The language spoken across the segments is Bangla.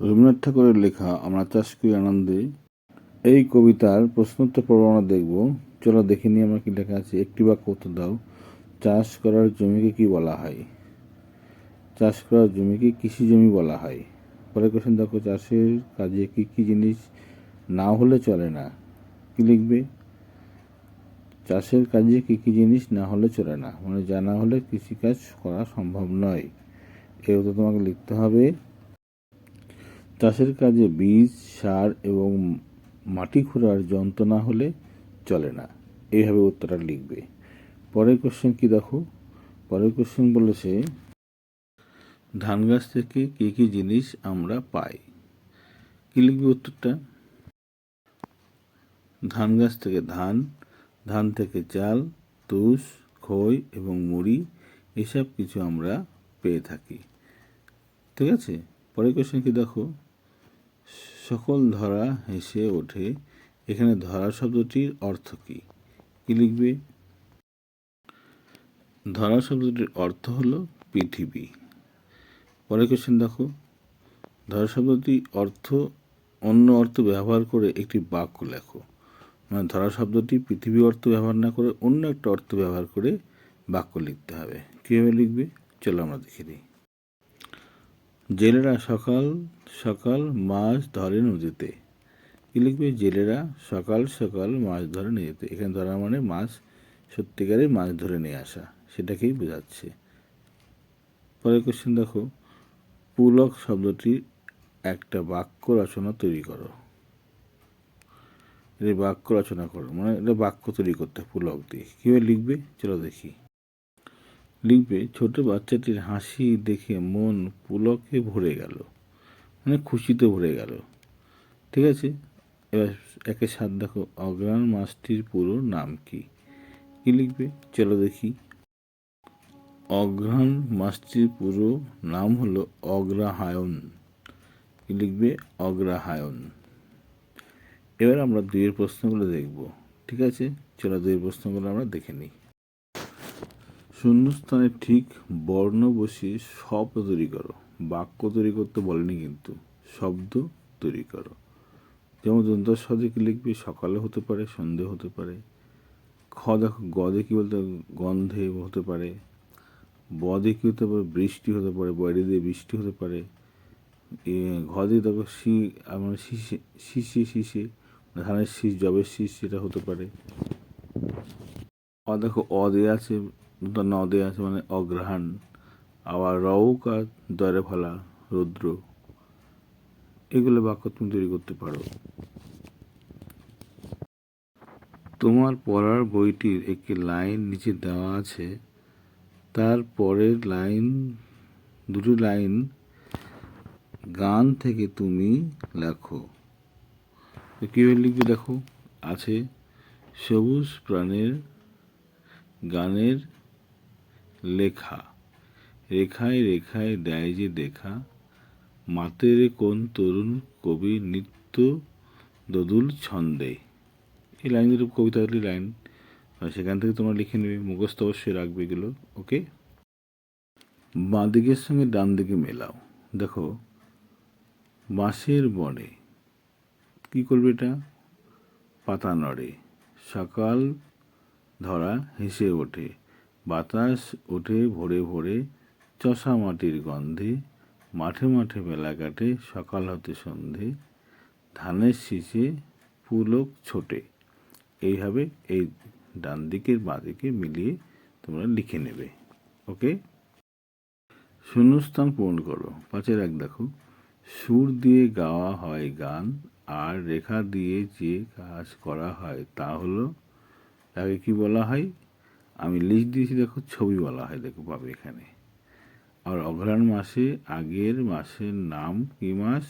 রবীন্দ্রনাথ ঠাকুরের লেখা আমরা চাষ করি আনন্দে, এই কবিতার প্রশ্নোত্তর পর্ব আমরা দেখব। চলো দেখে নিই আমরা কি লেখা আছে। একটি বাক্য উত্তর দাও। চাষ করার জমিকে কি বলা হয়? চাষ করার জমিকে কৃষি জমি বলা হয়। পরে কোশ্চেন দেখো, চাষের কাজে কি কি জিনিস না হলে চলে না? কি লিখবে? চাষের কাজে কি কি জিনিস না হলে চলে না? মানে জানা হলে কৃষিকাজ করা সম্ভব নয়। তো তোমাকে লিখতে হবে। চাষের কাজে বীজ, সার এবং মাটি খোঁড়ার যন্ত্র না হলে চলে না। এইভাবে উত্তরটা লিখবে। পরের কোশ্চেন কি দেখো? পরের কোশ্চেন বলেছে, ধান গাছ থেকে কী কী জিনিস আমরা পাই? কি লিখবে উত্তরটা? ধান গাছ থেকে ধান ধান থেকে চাল, তুষ, খই এবং মুড়ি, এসব কিছু আমরা পেয়ে থাকি। ঠিক আছে? পরের কোশ্চেন কি দেখো? সকল ধরা হেসে ওঠে। এখানে ধরা শব্দটির অর্থ কী? কি লিখবে? ধরা শব্দটির অর্থ হলো পৃথিবী। পরে কোশ্চেন দেখো। ধরা শব্দটি অর্থ, অন্য অর্থ ব্যবহার করে একটি বাক্য লেখো। মানে ধরা শব্দটি পৃথিবী অর্থ ব্যবহার না করে অন্য একটা অর্থ ব্যবহার করে বাক্য লিখতে হবে। কীভাবে লিখবে? চলো আমরা দেখে নিই। জেলেরা সকাল সকাল মাছ ধরে নদীতে কী লিখবে? জেলেরা সকাল সকাল মাছ ধরে নদীতে এখানে ধরা মানে মাছ, সত্যিকারের মাছ ধরে নিয়ে আসা। সেটাকেই বোঝাচ্ছে। পরের কোশ্চেন দেখো। পুলক শব্দটির একটা বাক্য রচনা তৈরি করো। এটা বাক্য রচনা করো। মানে এটা বাক্য তৈরি করতে পুলক দিয়ে। কীভাবে লিখবে? চলো দেখি। লিখবে ছোট বাচ্চাটির হাসি দেখে মন পুলকে ভরে গেল। মানে খুশিতে ভরে গেল। ঠিক আছে? এবার একে সাত দেখো, অগ্রাণ মাছটির পুরো নাম কি? কি লিখবে? চলো দেখি। অগ্রহাণ মাছটির পুরো নাম হলো অগ্রহায়ণ। কি লিখবে? অগ্রহায়ণ। এবার আমরা দুইয়ের প্রশ্নগুলো দেখব। ঠিক আছে? চলো দুইয়ের প্রশ্নগুলো আমরা দেখে নিই। শূন্যস্থানে ঠিক বর্ণ বসিয়ে শব্দ তৈরি করো। বাক্য তৈরি করতে বলেনি কিন্তু, শব্দ তৈরি করো। যেমন দন্তস্বদে কি লিখবে? সকালে হতে পারে সন্ধে হতে পারে। খ দেখো, গদে কি বলতে গন্ধে হতে পারে। বদে কি হতে পারে? বৃষ্টি হতে পারে। বয়রে দিয়ে বৃষ্টি হতে পারে। এ, ঘদে দেখো, শি মানে শিশে শিশে শিশে ধানের শীষ, জবের শীষ, সেটা হতে পারে। অ দেখো, অ দিয়ে আছে। ন দিয়ে আছে মানে অগ্রহাণ আবার রৌকা দরে ফলা রৌদ্র। এগুলো বাক্য তুমি তৈরি করতে পারো। তোমার পড়ার বইটির একটি লাইন নিচে দেওয়া আছে। তার পরের লাইন, দুটো লাইন, গান থেকে তুমি লেখো। কীভাবে লিখবে দেখো? আছে, সবুজ প্রাণের গানের লেখা। রেখায় রেখায় দেয় যে দেখা। মাতের কোন তরুণ কবি নিত্য দদুল ছন্দে। এই লাইনগুলো কবিতাগুলি লাইন সেখান থেকে তোমরা লিখে নেবে, মুখস্থ অবশ্যই রাখবে এগুলো, ওকে? বাঁ দিকের সঙ্গে ডান দিকে মেলাও। দেখো, বাঁশের বনে। কি করবে এটা? পাতা নড়ে। সকাল ধরা হেসে ওঠে। বাতাস ওঠে ভোরে ভোরে, চষা মাটির গন্ধে, মাঠে মাঠে বেলা কাটে সকাল হতে সন্ধে, ধানের শীষে পুলক ছোটে। এইভাবে এই ডান দিকের বাঁ দিকে মিলিয়ে তোমরা লিখে নেবে, ওকে? শূন্যস্থান পূরণ করো, পাঁচের এক দেখো। সুর দিয়ে গাওয়া হয় গান, আর রেখা দিয়ে যে কাজ করা হয় তা হলো, তাকে কি বলা হয়? আমি লিস্ট দিয়েছি, দেখো ছবি বলা হয়, দেখো পাবে এখানে। আর অঘ্রাণ মাসে, আগের মাসের নাম কি মাস?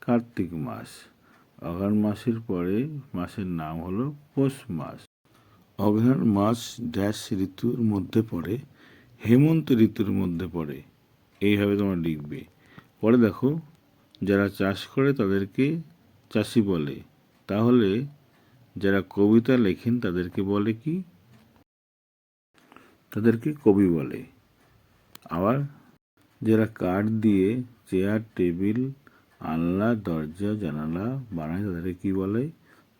কার্তিক মাস। অঘ্রাণ মাসের পরে মাসের নাম হলো পৌষ মাস। অঘ্রাণ মাস ড্যাশ ঋতুর মধ্যে পড়ে, হেমন্ত ঋতুর মধ্যে পড়ে। এইভাবে তোমার লিখবে। পরে দেখো, যারা চাষ করে তাদেরকে চাষি বলে। তাহলে যারা কবিতা লেখেন তাদেরকে বলে কি? তাদেরকে কবি বলে। আবার যারা কাঠ দিয়ে চেয়ার, টেবিল আনলা দরজা, জানালা বানায় তাদেরকে কি বলে?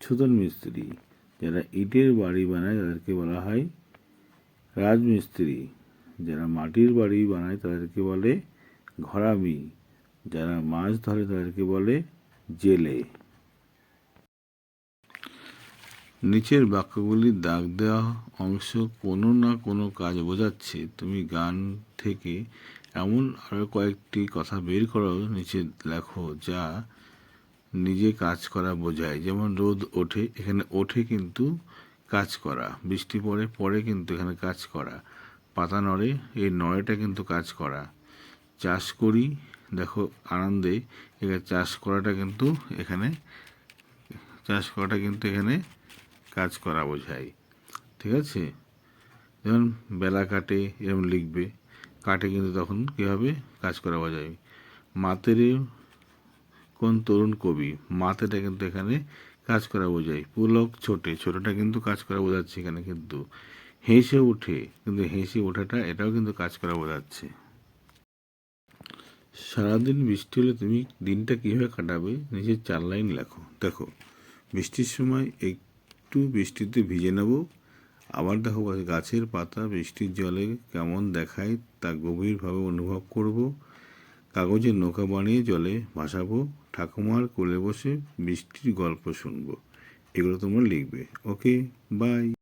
ছুতন মিস্ত্রি। যারা ইটের বাড়ি বানায় তাদেরকে বলা হয় রাজমিস্ত্রি। যারা মাটির বাড়ি বানায় তাদেরকে বলে ঘরামি। যারা মাছ ধরে তাদেরকে বলে জেলে। নিচের বাক্যগুলির দাগ দেওয়া অংশ কোনো না কোনো কাজ বোঝাচ্ছে। তুমি গান থেকে এমন আরও কয়েকটি কথা বের করো নিচে লেখো যা নিজে কাজ করা বোঝায়। যেমন, রোদ ওঠে, এখানে ওঠে কিন্তু কাজ করা। বৃষ্টি পড়ে পরে কিন্তু এখানে কাজ করা। পাতা নড়ে, এই নড়েটা কিন্তু কাজ করা। চাষ করি, দেখো আনন্দে, এখানে চাষ করাটা কিন্তু এখানে, চাষ করাটা কিন্তু এখানে কাজ করা বোঝায়। ঠিক আছে? যেমন বেলা কাটে, এরকম লিখবে। কাটে কিন্তু তখন কী হবে? কাজ করা বোঝায়। মাতেরে কোন তরুণ কবি, মাতেটা কিন্তু এখানে কাজ করা বোঝায়। পুলক ছোটে, ছোটটা কিন্তু কাজ করা বোঝাচ্ছে এখানে কিন্তু। হেসে উঠে কিন্তু হেসে ওঠাটা, এটাও কিন্তু কাজ করা বোঝাচ্ছে। সারাদিন বৃষ্টি হলে তুমি দিনটা কীভাবে কাটাবে? নিজের চার লাইন লেখো। দেখো, বৃষ্টির সময় একটু বৃষ্টিতে ভিজে নেব। আবার দেখো গাছের পাতা বৃষ্টির জলে কেমন দেখায় তা গভীরভাবে অনুভব করব। কাগজের নৌকা বানিয়ে জলে ভাসাবো। ঠাকুমার কোলে বসে বৃষ্টির গল্প শুনব। এগুলো তোমরা লিখবে। Okay, bye.